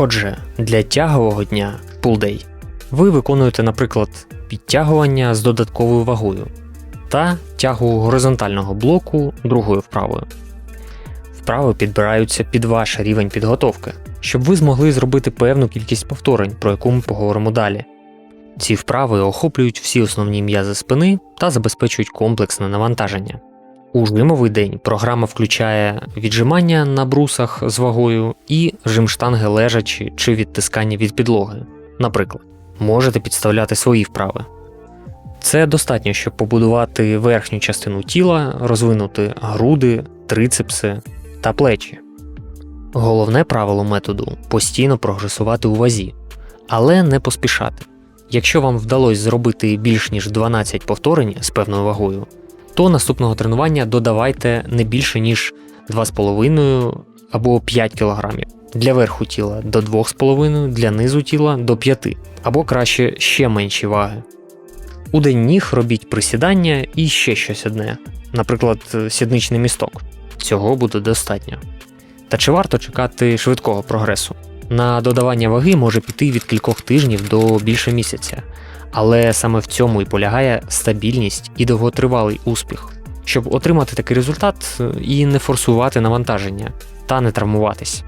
Отже, для тягового дня pull day ви виконуєте, наприклад, підтягування з додатковою вагою та тягу горизонтального блоку другою вправою. Вправи підбираються під ваш рівень підготовки, щоб ви змогли зробити певну кількість повторень, про яку ми поговоримо далі. Ці вправи охоплюють всі основні м'язи спини та забезпечують комплексне навантаження. У жимовий день програма включає віджимання на брусах з вагою і жим штанги лежачі чи відтискання від підлоги. Наприклад, можете підставляти свої вправи. Це достатньо, щоб побудувати верхню частину тіла, розвинути груди, трицепси та плечі. Головне правило методу постійно прогресувати у вазі, але не поспішати. Якщо вам вдалося зробити більш ніж 12 повторень з певною вагою, то наступного тренування додавайте не більше ніж 2,5 або 5 кг. Для верху тіла до 2,5, для низу тіла до 5, або краще ще менші ваги. У день ніг робіть присідання і ще щось одне, наприклад, сідничний місток. Цього буде достатньо. Та чи варто чекати швидкого прогресу? На додавання ваги може піти від кількох тижнів до більше місяця, але саме в цьому і полягає стабільність і довготривалий успіх, щоб отримати такий результат і не форсувати навантаження та не травмуватись.